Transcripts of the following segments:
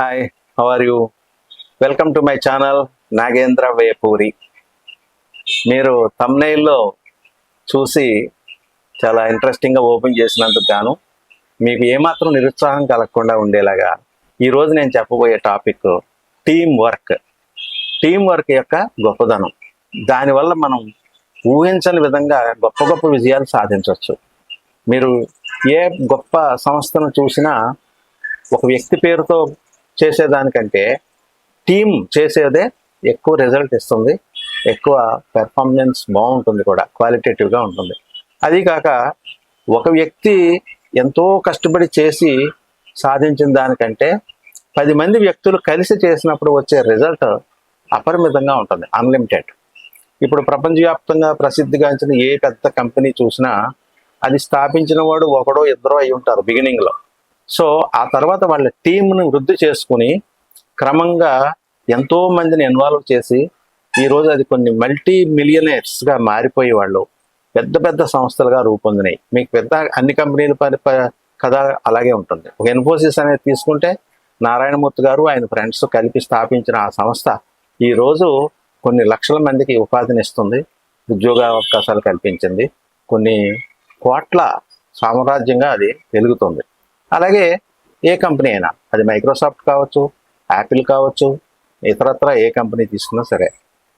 Hi how are you welcome to my channel Nagendra Vepuri మీరు తమ్నైల్లో చూసి చాలా ఇంట్రెస్టింగ్గా ఓపెన్ చేసినందుకు గాను మీకు ఏమాత్రం నిరుత్సాహం కలగకుండా ఉండేలాగా ఈరోజు నేను చెప్పబోయే topic team work team work యొక్క గొప్పదనం. దానివల్ల మనం ఊహించని విధంగా గొప్ప గొప్ప విజయాలు సాధించవచ్చు. మీరు ఏ గొప్ప సంస్థను చూసినా ఒక వ్యక్తి పేరుతో చేసేదానికంటే టీం చేసేదే ఎక్కువ రిజల్ట్ ఇస్తుంది ఎక్కువ పెర్ఫార్మెన్స్ బాగుంటుంది కూడా క్వాలిటేటివ్గా ఉంటుంది. అది కాక ఒక వ్యక్తి ఎంతో కష్టపడి చేసి సాధించిన దానికంటే పది మంది వ్యక్తులు కలిసి చేసినప్పుడు వచ్చే రిజల్ట్ అపరిమితంగా ఉంటుంది అన్లిమిటెడ్. ఇప్పుడు ప్రపంచవ్యాప్తంగా ప్రసిద్ధిగాంచిన ఏ పెద్ద కంపెనీ చూసినా అది స్థాపించిన వాడు ఒకడో ఇద్దరో అయి ఉంటారు బిగినింగ్లో. సో ఆ తర్వాత వాళ్ళ టీంను వృద్ధి చేసుకుని క్రమంగా ఎంతో మందిని ఇన్వాల్వ్ చేసి ఈరోజు అది కొన్ని మల్టీ మిలియనర్స్గా మారిపోయే వాళ్ళు పెద్ద పెద్ద సంస్థలుగా రూపొందినాయి. మీకు పెద్ద అన్ని కంపెనీల పని కథ అలాగే ఉంటుంది. ఒక ఇన్ఫోసిస్ అనేది తీసుకుంటే నారాయణమూర్తి గారు ఆయన ఫ్రెండ్స్ కలిపి స్థాపించిన ఆ సంస్థ ఈరోజు కొన్ని లక్షల మందికి ఉపాధిని ఇస్తుంది. ఉద్యోగ అవకాశాలు కల్పించింది. కొన్ని కోట్ల సామ్రాజ్యంగా అది వెలుగుతుంది. అలాగే ఏ కంపెనీ అయినా అది మైక్రోసాఫ్ట్ కావచ్చు యాపిల్ కావచ్చు ఇతరత్ర ఏ కంపెనీ తీసుకున్నా సరే.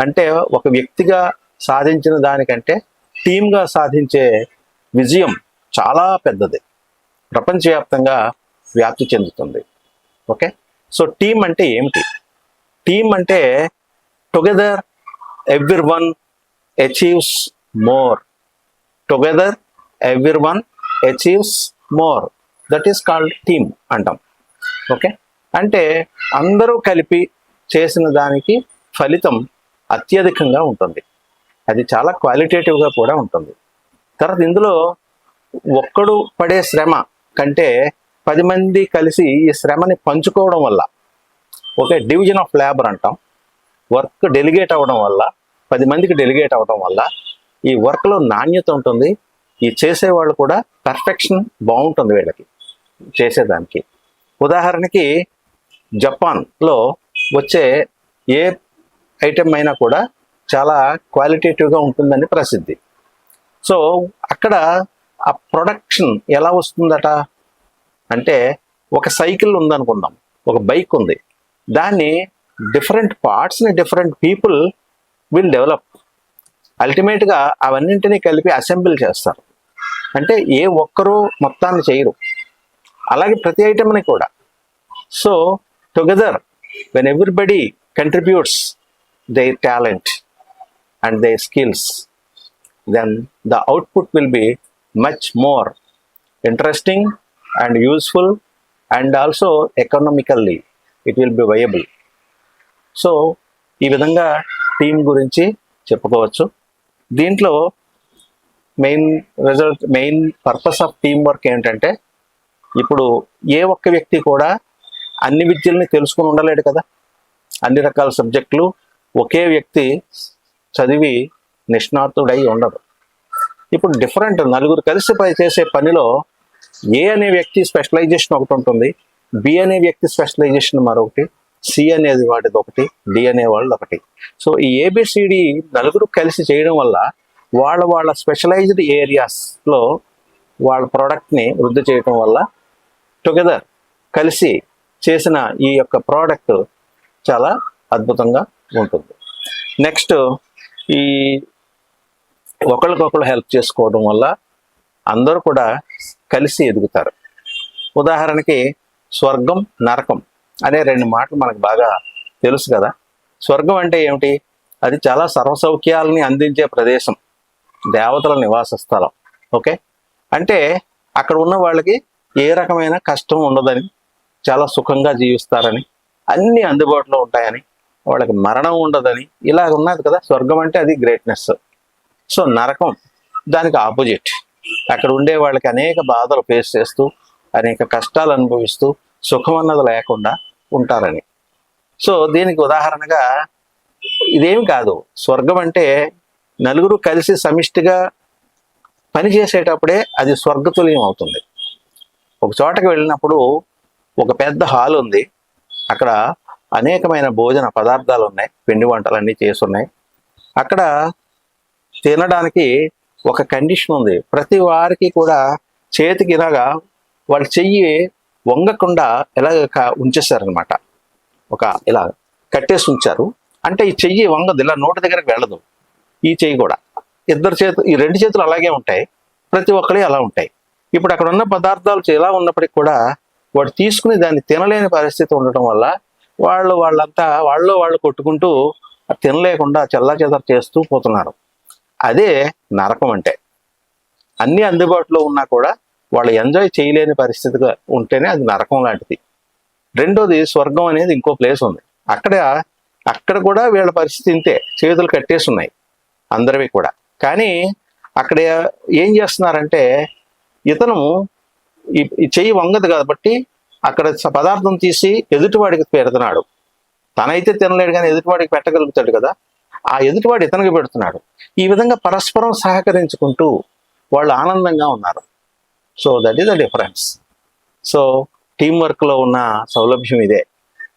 అంటే ఒక వ్యక్తిగా సాధించిన దానికంటే టీమ్గా సాధించే విజయం చాలా పెద్దది. ప్రపంచవ్యాప్తంగా వ్యాప్తి చెందుతుంది. ఓకే? సో టీం అంటే ఏమిటి? టీం అంటే together every one achieves more. Together every one achieves more. That is called team అంటాం. ఓకే అంటే అందరూ కలిపి చేసిన దానికి ఫలితం అత్యధికంగా ఉంటుంది. అది చాలా క్వాలిటేటివ్గా కూడా ఉంటుంది. తర్వాత ఇందులో ఒక్కడు పడే శ్రమ కంటే పది మంది కలిసి ఈ శ్రమని పంచుకోవడం వల్ల ఓకే డివిజన్ ఆఫ్ లేబర్ అంటాం. వర్క్ డెలిగేట్ అవ్వడం వల్ల పది మందికి డెలిగేట్ అవ్వడం వల్ల ఈ వర్క్లో నాణ్యత ఉంటుంది. ఈ చేసేవాళ్ళు కూడా పర్ఫెక్షన్ బాగుంటుంది వీళ్ళకి. చేసేదానికి. ఉదాహరణకి జపాన్లో వచ్చే ఏ ఐటెం అయినా కూడా చాలా క్వాలిటేటివ్గా ఉంటుందని ప్రసిద్ధి. సో అక్కడ ఆ ప్రొడక్షన్ ఎలా వస్తుందట? అంటే ఒక సైకిల్ ఉందనుకుందాం. ఒక బైక్ ఉంది. దాన్ని డిఫరెంట్ పార్ట్స్ని డిఫరెంట్ పీపుల్ విల్ డెవలప్. అల్టిమేట్గా అవన్నింటినీ కలిపి అసెంబ్లీ చేస్తారు. అంటే ఏ ఒక్కరూ మొత్తాన్ని చేయరు. అలాగే ప్రతి ఐటమ్ని కూడా. So together when everybody contributes they talent and they skills then the output will be much more interesting and useful and also economically it will be viable so ఈ విధంగా టీం గురించి చెప్పుకోవచ్చు. దీంట్లో main result main purpose of team work ఏంటంటే ఇప్పుడు ఏ ఒక్క వ్యక్తి కూడా అన్ని విద్యల్ని తెలుసుకుని ఉండలేడు కదా. అన్ని రకాల సబ్జెక్టులు ఒకే వ్యక్తి చదివి నిష్ణాతుడై ఉండదు ఇప్పుడు డిఫరెంట్ నలుగురు కలిసి పని చేసే పనిలో ఏ అనే వ్యక్తి స్పెషలైజేషన్ ఒకటి ఉంటుంది బి అనే వ్యక్తి స్పెషలైజేషన్ మరొకటి సి అనేది వాటిది ఒకటి డి అనే వాళ్ళది ఒకటి. సో ఈ ఏబిసిడి నలుగురు కలిసి చేయడం వల్ల వాళ్ళ వాళ్ళ స్పెషలైజ్డ్ ఏరియాస్లో వాళ్ళ ప్రోడక్ట్ని వృద్ధి చేయడం వల్ల టుగెదర్ కలిసి చేసిన ఈ యొక్క ప్రోడక్ట్ చాలా అద్భుతంగా ఉంటుంది. నెక్స్ట్ ఈ ఒకరికొకరు హెల్ప్ చేసుకోవడం వల్ల అందరూ కూడా కలిసి ఎదుగుతారు. ఉదాహరణకి స్వర్గం నరకం అనే రెండు మాటలు మనకు బాగా తెలుసు కదా. స్వర్గం అంటే ఏమిటి? అది చాలా సర్వసౌఖ్యాలని అందించే ప్రదేశం. దేవతల నివాస స్థలం ఓకే అంటే అక్కడ ఉన్న వాళ్ళకి ఏ రకమైన కష్టం ఉండదని చాలా సుఖంగా జీవిస్తారని అన్నీ అందుబాటులో ఉంటాయని వాళ్ళకి మరణం ఉండదని ఇలా ఉన్నది కదా స్వర్గం అంటే అది గ్రేట్నెస్ సో నరకం దానికి ఆపోజిట్ అక్కడ ఉండే వాళ్ళకి అనేక బాధలు ఫేస్ చేస్తూ అనేక కష్టాలు అనుభవిస్తూ సుఖం అన్నది లేకుండా ఉంటారని. సో దీనికి ఉదాహరణగా ఇదేమి కాదు. స్వర్గం అంటే నలుగురు కలిసి సమిష్టిగా పని చేసేటప్పుడే అది స్వర్గతుల్యం అవుతుంది. ఒక చోటకి వెళ్ళినప్పుడు ఒక పెద్ద హాల్ ఉంది. అక్కడ అనేకమైన భోజన పదార్థాలు ఉన్నాయి. పిండి వంటలన్నీ చేసి ఉన్నాయి అక్కడ తినడానికి ఒక కండిషన్ ఉంది. ప్రతి వారికి కూడా చేతికి ఇలాగా వాళ్ళ చెయ్యి వంగకుండా ఇలాగ క- ఉంచేశారనమాట ఒక ఇలా కట్టేసి ఉంచారు. అంటే ఈ చెయ్యి వంగదు. ఇలా నోటి దగ్గరకు వెళ్ళదు. ఈ చెయ్యి కూడా. ఇద్దరు చేతులు ఈ రెండు చేతులు అలాగే ఉంటాయి. ప్రతి ఒక్కరి అలా ఉంటాయి. ఇప్పుడు అక్కడ ఉన్న పదార్థాలు ఎలా ఉన్నప్పటికీ కూడా వాడు తీసుకుని దాన్ని తినలేని పరిస్థితి ఉండటం వల్ల వాళ్ళు వాళ్ళంతా వాళ్ళు వాళ్ళు కొట్టుకుంటూ తినలేకుండా చెల్లాచెదర చేస్తూ పోతున్నారు. అదే నరకం అంటే. అన్ని అందుబాటులో ఉన్నా కూడా వాళ్ళు ఎంజాయ్ చేయలేని పరిస్థితిగా ఉంటేనే అది నరకం లాంటిది. రెండోది స్వర్గం అనేది ఇంకో ప్లేస్ ఉంది. అక్కడ అక్కడ కూడా వీళ్ళ పరిస్థితి ఇంతే. చేతులు కట్టేసి ఉన్నాయి అందరివి కూడా. కానీ అక్కడ ఏం చేస్తున్నారంటే ఇతను ఈ చెయ్యి వంగదు కాబట్టి అక్కడ పదార్థం తీసి ఎదుటివాడికి పెడుతున్నాడు. తనైతే తినలేడు కానీ ఎదుటివాడికి పెట్టగలుగుతాడు కదా. ఆ ఎదుటివాడు ఇతనికి పెడుతున్నాడు. ఈ విధంగా పరస్పరం సహకరించుకుంటూ వాళ్ళు ఆనందంగా ఉన్నారు. So that is the difference so team వర్క్లో ఉన్న సౌలభ్యం ఇదే.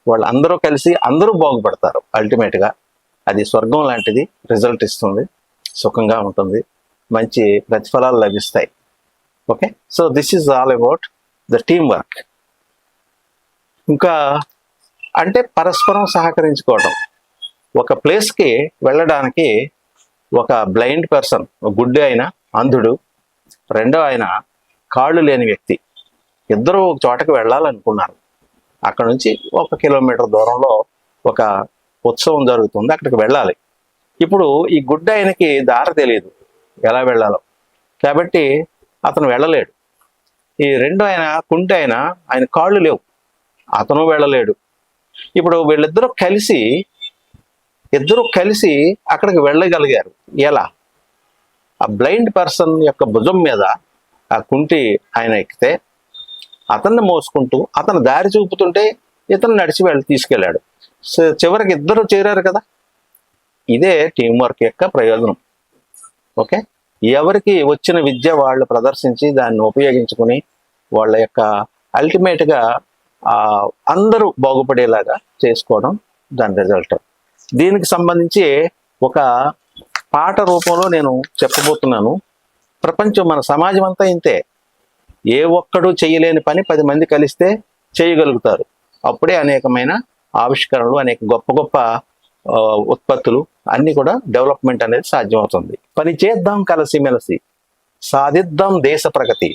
వాళ్ళు అందరూ కలిసి అందరూ బాగుపడతారు అల్టిమేట్గా అది స్వర్గం లాంటిది రిజల్ట్ ఇస్తుంది సుఖంగా ఉంటుంది మంచి ప్రతిఫలాలు లభిస్తాయి. Okay so this is all about the team work ఇంకా అంటే పరస్పరం సహకరించుకోవడం ఒక ప్లేస్కి వెళ్ళడానికి ఒక బ్లైండ్ పర్సన్ గుడ్డి అయిన అంధుడు రెండో ఆయన కాళ్ళు లేని వ్యక్తి. ఇద్దరు ఒక చోటకి వెళ్ళాలనుకున్నారు. అక్కడ నుంచి ఒక కిలోమీటర్ దూరంలో ఒక ఉత్సవం జరుగుతుంది అక్కడికి వెళ్ళాలి. ఇప్పుడు ఈ గుడ్డ ఆయనకి దారి తెలియదు ఎలా వెళ్ళాలో. కాబట్టి అతను వెళ్ళలేడు. ఈ రెండో ఆయన కుంటి ఆయన ఆయన కాళ్ళు లేవు. అతను వెళ్ళలేడు. ఇప్పుడు వీళ్ళిద్దరూ కలిసి ఇద్దరు కలిసి అక్కడికి వెళ్ళగలిగారు. ఎలా? ఆ బ్లైండ్ పర్సన్ యొక్క భుజం మీద ఆ కుంటి ఆయన ఎక్కితే అతన్ని మోసుకుంటూ అతను దారి చూపుతుంటే ఇతను నడిచి వెళ్ళి తీసుకెళ్ళాడు. చివరికి ఇద్దరు చేరారు కదా? ఇదే టీం వర్క్ యొక్క ప్రయోజనం. ఓకే? ఎవరికి వచ్చిన విద్య వాళ్ళు ప్రదర్శించి దాన్ని ఉపయోగించుకుని వాళ్ళ యొక్క అల్టిమేట్గా అందరూ బాగుపడేలాగా చేసుకోవడం దాని రిజల్ట్ దీనికి సంబంధించి ఒక పాట రూపంలో నేను చెప్పబోతున్నాను. ప్రపంచం మన సమాజం అంతా ఇంతే. ఏ ఒక్కడు చేయలేని పని పది మంది కలిస్తే చేయగలుగుతారు. అప్పుడే అనేకమైన ఆవిష్కరణలు అనేక గొప్ప గొప్ప ఉత్పత్తులు అన్ని కూడా డెవలప్మెంట్ అనేది సాధ్యమవుతుంది. పని చేద్దాం కలిసిమెలిసి సాధిద్దాం దేశ ప్రగతి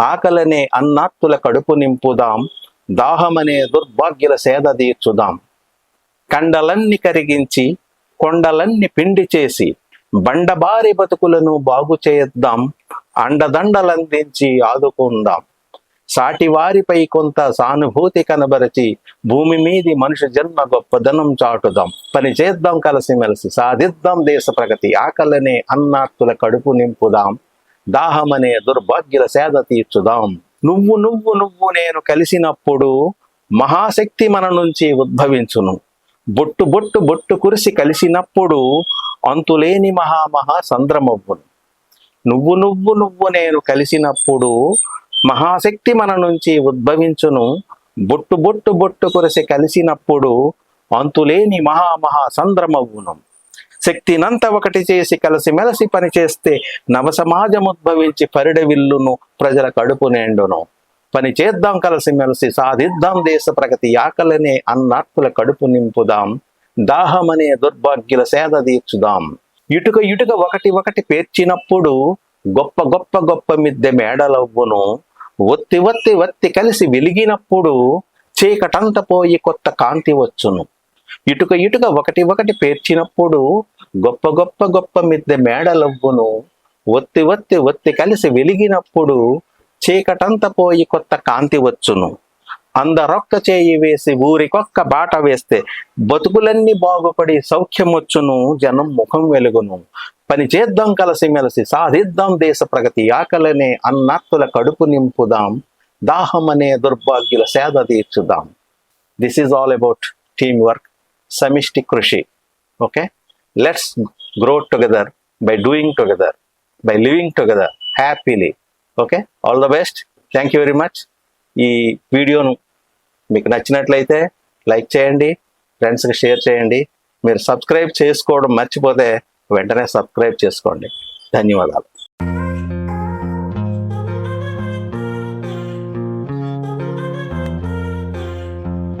ఆకలనే అన్నాత్తుల కడుపు నింపుదాం దాహమనే దుర్భాగ్యుల సేద తీర్చుదాం. కండలన్ని కరిగించి కొండలన్ని పిండి చేసి బండబారి బతుకులను బాగు చేద్దాం అండదండలందించి ఆదుకుందాం. సాటి వారిపై కొంత సానుభూతి కనబరచి భూమి మీది మనుషు జన్మ గొప్పదనం చాటుదాం. పని చేద్దాం కలిసిమెలిసి సాధిద్దాం దేశ ప్రగతి ఆకలనే అన్నాత్తుల కడుపు నింపుదాం. దాహమనే దుర్భాగ్యుల సేద తీర్చుదాం. నువ్వు నువ్వు నువ్వు నేను కలిసినప్పుడు మహాశక్తి మన నుంచి ఉద్భవించును. బొట్టు బొట్టు బొట్టు కురిసి కలిసినప్పుడు అంతులేని మహామహా సంద్రమవ్వును. నువ్వు నువ్వు నువ్వు నేను కలిసినప్పుడు మహాశక్తి మన నుంచి ఉద్భవించును. బొట్టు బొట్టు బొట్టు కొరిసి కలిసినప్పుడు అంతులేని మహామహా సంద్రమవ్వును. శక్తినంత ఒకటి చేసి కలిసి మెలసి పనిచేస్తే నవ సమాజం ఉద్భవించి పరిడవిల్లును ప్రజల కడుపు నిండును. పని చేద్దాం కలిసిమెలిసి సాధిద్దాం దేశ ప్రగతి ఆకలనే అన్నార్పుల కడుపు నింపుదాం. దాహమనే దుర్భాగ్యుల సేద తీర్చుదాం. ఇటుక ఇటుక ఒకటి ఒకటి పేర్చినప్పుడు గొప్ప గొప్ప గొప్ప మిద్దె మేడలవ్వును. ఒత్తి ఒత్తి ఒత్తి కలిసి వెలిగినప్పుడు చీకటంత పోయి కొత్త కాంతి వచ్చును. ఇటుక ఇటుక ఒకటి ఒకటి పేర్చినప్పుడు గొప్ప గొప్ప గొప్ప మిద్దె మేడలవ్వును. ఒత్తి ఒత్తి ఒత్తి కలిసి వెలిగినప్పుడు చీకటంత పోయి కొత్త కాంతి వచ్చును. అందరొక్క చేయి వేసి ఊరికొక్క బాట వేస్తే బతుకులన్నీ బాగుపడి సౌఖ్యమొచ్చును జనం ముఖం వెలుగును. పని చేద్దాం కలిసిమెలిసి సాధిద్దాం దేశ ప్రగతి ఆకలనే అన్నత్తుల కడుపు నింపుదాం. దాహమనే దుర్భాగ్యుల సేద తీర్చుదాం. This is all about team work సమిష్టి కృషి. Okay let's grow together by doing together by living together happily okay all the best thank you very much ఈ వీడియోను మీకు నచ్చినట్లయితే లైక్ చేయండి ఫ్రెండ్స్కి షేర్ చేయండి. మీరు సబ్స్క్రైబ్ చేసుకోవడం మర్చిపోతే వెంటనే సబ్స్క్రైబ్ చేసుకోండి. ధన్యవాదాలు.